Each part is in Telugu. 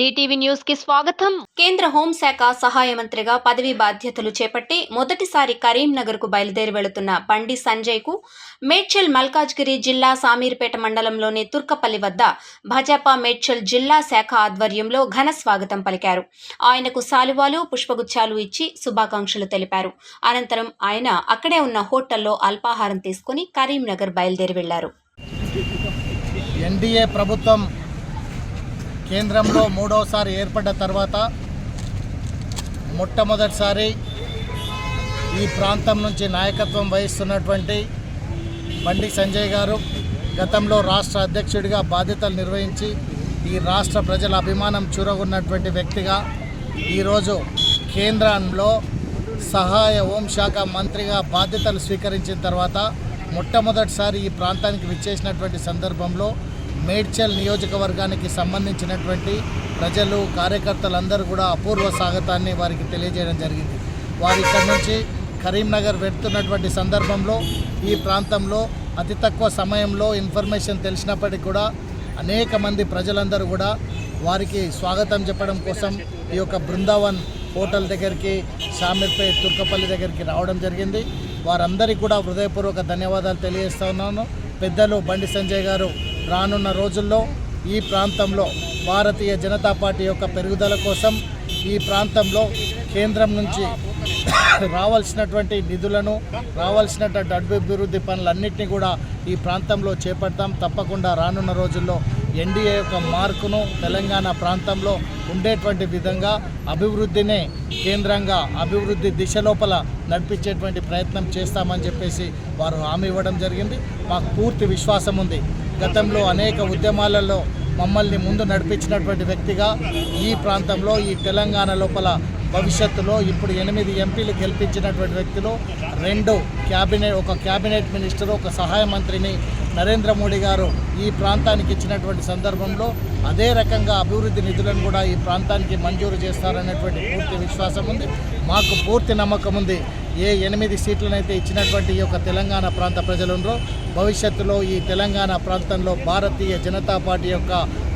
డిటీవీ న్యూస్కి స్వాగతం. కేంద్ర హోంశాఖ సహాయ మంత్రిగా పదవీ బాధ్యతలు చేపట్టి మొదటిసారి కరీంనగర్కు బయలుదేరి వెళుతున్న బండి సంజయ్కు మేడ్చల్ మల్కాజ్గిరి జిల్లా సామీర్పేట మండలంలోని తుర్కపల్లి వద్ద భాజపా మేడ్చల్ జిల్లా శాఖ ఆధ్వర్యంలో ఘన స్వాగతం పలికారు. ఆయనకు సాలువాలు పుష్పగుచ్చాలు ఇచ్చి శుభాకాంక్షలు తెలిపారు. అనంతరం ఆయన అక్కడే ఉన్న హోటల్లో అల్పాహారం తీసుకుని కరీంనగర్ బయలుదేరి వెళ్ళారు. ఎన్డీఏ ప్రభుత్వం కేంద్రంలో మూడవసారి ఏర్పడ్డ తర్వాత మొట్టమొదటిసారి ఈ ప్రాంతం నుంచి నాయకత్వం వహిస్తున్నటువంటి బండి సంజయ్ గారు గతంలో రాష్ట్ర అధ్యక్షుడిగా బాధ్యతలు నిర్వహించి ఈ రాష్ట్ర ప్రజల అభిమానం చూరగొన్నటువంటి వ్యక్తిగా ఈరోజు కేంద్రంలో సహాయ హోంశాఖ మంత్రిగా బాధ్యతలు స్వీకరించిన తర్వాత మొట్టమొదటిసారి ఈ ప్రాంతానికి విచ్చేసినటువంటి సందర్భంలో మేడ్చల్ నియోజకవర్గానికి సంబంధించినటువంటి ప్రజలు కార్యకర్తలందరూ కూడా అపూర్వ స్వాగతాన్ని వారికి తెలియజేయడం జరిగింది. వారు ఇక్కడి నుంచి కరీంనగర్ వెళ్తున్నటువంటి సందర్భంలో ఈ ప్రాంతంలో అతి తక్కువ సమయంలో ఇన్ఫర్మేషన్ తెలిసినప్పటికీ కూడా అనేక మంది ప్రజలందరూ కూడా వారికి స్వాగతం చెప్పడం కోసం ఈ యొక్క బృందావన్ హోటల్ దగ్గరికి షామీర్పేట్ తుర్కపల్లి దగ్గరికి రావడం జరిగింది. వారందరికీ కూడా హృదయపూర్వక ధన్యవాదాలు తెలియజేస్తా ఉన్నాను. పెద్దలు బండి సంజయ్ గారు రానున్న రోజుల్లో ఈ ప్రాంతంలో భారతీయ జనతా పార్టీ యొక్క పెరుగుదల కోసం ఈ ప్రాంతంలో కేంద్రం నుంచి రావాల్సినటువంటి నిధులను రావాల్సినటువంటి అభివృద్ధి పనులన్నింటినీ కూడా ఈ ప్రాంతంలో చేపడతాం. తప్పకుండా రానున్న రోజుల్లో ఎన్డీఏ యొక్క మార్కును తెలంగాణ ప్రాంతంలో ఉండేటువంటి విధంగా అభివృద్ధినే కేంద్రంగా అభివృద్ధి దిశ లోపల నడిపించేటువంటి ప్రయత్నం చేస్తామని చెప్పేసి వారు హామీ ఇవ్వడం జరిగింది. మాకు పూర్తి విశ్వాసం ఉంది. గతంలో అనేక ఉద్యమాలలో మమ్మల్ని ముందు నడిపించినటువంటి వ్యక్తిగా ఈ ప్రాంతంలో ఈ తెలంగాణ లోపల భవిష్యత్తులో ఇప్పుడు ఎనిమిది ఎంపీలు గెలిపించినటువంటి వ్యక్తులు రెండు క్యాబినెట్ ఒక క్యాబినెట్ మినిస్టర్ ఒక సహాయ మంత్రిని నరేంద్ర మోడీ గారు ఈ ప్రాంతానికి ఇచ్చినటువంటి సందర్భంలో అదే రకంగా అభివృద్ధి నిధులను కూడా ఈ ప్రాంతానికి మంజూరు చేస్తారనేటువంటి పూర్తి విశ్వాసం ఉంది. మాకు పూర్తి నమ్మకం ఉంది. ఏ ఎనిమిది సీట్లనైతే ఇచ్చినటువంటి ఈ యొక్క తెలంగాణ ప్రాంత ప్రజలుండ్రో భవిష్యత్తులో ఈ తెలంగాణ ప్రాంతంలో భారతీయ జనతా పార్టీ యొక్క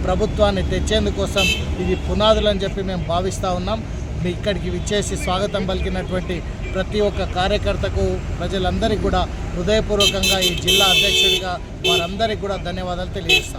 ప్రభుత్వాన్ని తెచ్చేందుకోసం ఇది పునాదులని చెప్పి మేము భావిస్తూ ఉన్నాం. ఇక్కడికి విచ్చేసి స్వాగతం పలికినటువంటి ప్రతి ఒక్క కార్యకర్తకు ప్రజలందరికీ కూడా హృదయపూర్వకంగా ఈ జిల్లా అధ్యక్షుడిగా వారందరికీ కూడా ధన్యవాదాలు తెలియజేస్తాం.